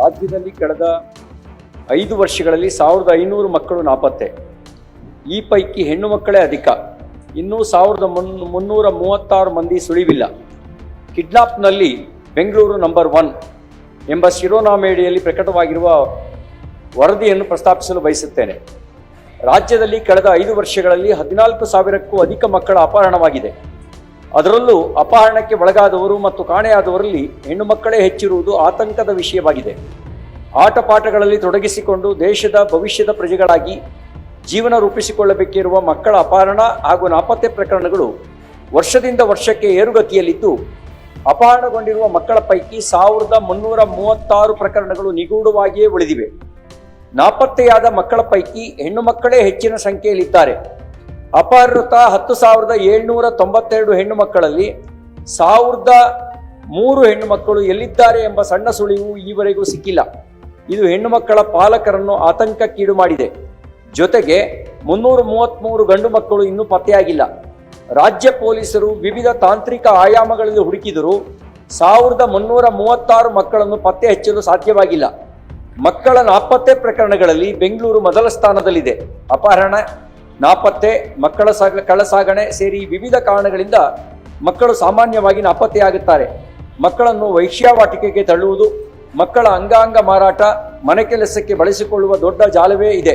ರಾಜ್ಯದಲ್ಲಿ ಕಳೆದ ಐದು ವರ್ಷಗಳಲ್ಲಿ ಸಾವಿರದ ಐನೂರು ಮಕ್ಕಳು ನಾಪತ್ತೆ. ಈ ಪೈಕಿ ಹೆಣ್ಣು ಮಕ್ಕಳೇ ಅಧಿಕ. ಇನ್ನೂ ಸಾವಿರದ ಮುನ್, ಮುನ್ನೂರ ಮೂವತ್ತಾರು ಮಂದಿ ಸುಳಿವಿಲ್ಲ. ಕಿಡ್ನಾಪ್ನಲ್ಲಿ ಬೆಂಗಳೂರು ನಂಬರ್ ಒನ್ ಎಂಬ ಶಿರೋನಾಮೆಯಡಿಯಲ್ಲಿ ಪ್ರಕಟವಾಗಿರುವ ವರದಿಯನ್ನು ಪ್ರಸ್ತಾಪಿಸಲು ಬಯಸುತ್ತೇನೆ. ರಾಜ್ಯದಲ್ಲಿ ಕಳೆದ ಐದು ವರ್ಷಗಳಲ್ಲಿ ಹದಿನಾಲ್ಕು ಸಾವಿರಕ್ಕೂ ಅಧಿಕ ಮಕ್ಕಳ ಅಪಹರಣವಾಗಿದೆ. ಅದರಲ್ಲೂ ಅಪಹರಣಕ್ಕೆ ಒಳಗಾದವರು ಮತ್ತು ಕಾಣೆಯಾದವರಲ್ಲಿ ಹೆಣ್ಣು ಮಕ್ಕಳೇ ಹೆಚ್ಚಿರುವುದು ಆತಂಕದ ವಿಷಯವಾಗಿದೆ. ಆಟಪಾಠಗಳಲ್ಲಿ ತೊಡಗಿಸಿಕೊಂಡು ದೇಶದ ಭವಿಷ್ಯದ ಪ್ರಜೆಗಳಾಗಿ ಜೀವನ ರೂಪಿಸಿಕೊಳ್ಳಬೇಕಿರುವ ಮಕ್ಕಳ ಅಪಹರಣ ಹಾಗೂ ನಾಪತ್ತೆ ಪ್ರಕರಣಗಳು ವರ್ಷದಿಂದ ವರ್ಷಕ್ಕೆ ಏರುಗತಿಯಲ್ಲಿದ್ದು, ಅಪಹರಣಗೊಂಡಿರುವ ಮಕ್ಕಳ ಪೈಕಿ ಸಾವಿರದ ಮುನ್ನೂರ ಮೂವತ್ತಾರು ಪ್ರಕರಣಗಳು ನಿಗೂಢವಾಗಿಯೇ ಉಳಿದಿವೆ. ನಾಪತ್ತೆಯಾದ ಮಕ್ಕಳ ಪೈಕಿ ಹೆಣ್ಣು ಮಕ್ಕಳೇ ಹೆಚ್ಚಿನ ಸಂಖ್ಯೆಯಲ್ಲಿದ್ದಾರೆ. ಅಪಹೃತ ಹತ್ತು ಸಾವಿರದ ಏಳ್ನೂರ ತೊಂಬತ್ತೆರಡು ಹೆಣ್ಣು ಮಕ್ಕಳಲ್ಲಿ ಸಾವಿರದ ಮೂರು ಹೆಣ್ಣು ಮಕ್ಕಳು ಎಲ್ಲಿದ್ದಾರೆ ಎಂಬ ಸಣ್ಣ ಸುಳಿವು ಈವರೆಗೂ ಸಿಕ್ಕಿಲ್ಲ. ಇದು ಹೆಣ್ಣು ಮಕ್ಕಳ ಪಾಲಕರನ್ನು ಆತಂಕಕ್ಕೀಡು ಮಾಡಿದೆ. ಜೊತೆಗೆ ಮುನ್ನೂರ ಮೂವತ್ತ್ಮೂರು ಗಂಡು ಮಕ್ಕಳು ಇನ್ನೂ ಪತ್ತೆಯಾಗಿಲ್ಲ. ರಾಜ್ಯ ಪೊಲೀಸರು ವಿವಿಧ ತಾಂತ್ರಿಕ ಆಯಾಮಗಳಲ್ಲಿ ಹುಡುಕಿದರೂ ಸಾವಿರದ ಮುನ್ನೂರ ಮೂವತ್ತಾರು ಮಕ್ಕಳನ್ನು ಪತ್ತೆ ಹಚ್ಚಲು ಸಾಧ್ಯವಾಗಿಲ್ಲ. ಮಕ್ಕಳ ನಾಪತ್ತೆ ಪ್ರಕರಣಗಳಲ್ಲಿ ಬೆಂಗಳೂರು ಮೊದಲ ಸ್ಥಾನದಲ್ಲಿದೆ. ಅಪಹರಣ ನಾಪತ್ತೆ, ಮಕ್ಕಳ ಸಾಗ, ಕಳಸಾಗಣೆ ಸೇರಿ ವಿವಿಧ ಕಾರಣಗಳಿಂದ ಮಕ್ಕಳು ಸಾಮಾನ್ಯವಾಗಿ ನಾಪತ್ತೆಯಾಗುತ್ತಾರೆ ಮಕ್ಕಳನ್ನು ವೈಶ್ಯಾವಾಟಿಕೆಗೆ ತಳ್ಳುವುದು, ಮಕ್ಕಳ ಅಂಗಾಂಗ ಮಾರಾಟ, ಮನೆ ಕೆಲಸಕ್ಕೆ ಬಳಸಿಕೊಳ್ಳುವ ದೊಡ್ಡ ಜಾಲವೇ ಇದೆ.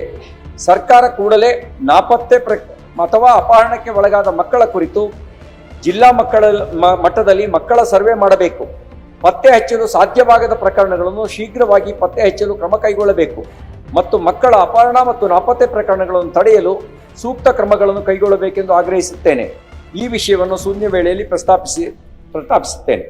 ಸರ್ಕಾರ ಕೂಡಲೇ ನಾಪತ್ತೆ ಪ್ರ, ಅಥವಾ ಅಪಹರಣಕ್ಕೆ ಒಳಗಾದ ಮಕ್ಕಳ ಕುರಿತು ಜಿಲ್ಲಾ ಮಕ್ಕಳ ಮಟ್ಟದಲ್ಲಿ ಮಕ್ಕಳ ಸರ್ವೆ ಮಾಡಬೇಕು. ಪತ್ತೆ ಹಚ್ಚಲು ಸಾಧ್ಯವಾಗದ ಪ್ರಕರಣಗಳನ್ನು ಶೀಘ್ರವಾಗಿ ಪತ್ತೆ ಹಚ್ಚಲು ಕ್ರಮ ಕೈಗೊಳ್ಳಬೇಕು. ಮತ್ತು ಮಕ್ಕಳ ಅಪಹರಣ ಮತ್ತು ನಾಪತ್ತೆ ಪ್ರಕರಣಗಳನ್ನು ತಡೆಯಲು ಸೂಕ್ತ ಕ್ರಮಗಳನ್ನು ಕೈಗೊಳ್ಳಬೇಕೆಂದು ಆಗ್ರಹಿಸುತ್ತೇನೆ. ಈ ವಿಷಯವನ್ನು ಶೂನ್ಯ ವೇಳೆಯಲ್ಲಿ ಪ್ರಸ್ತಾಪಿಸಿ ಪ್ರಸ್ತಾಪಿಸುತ್ತೇನೆ.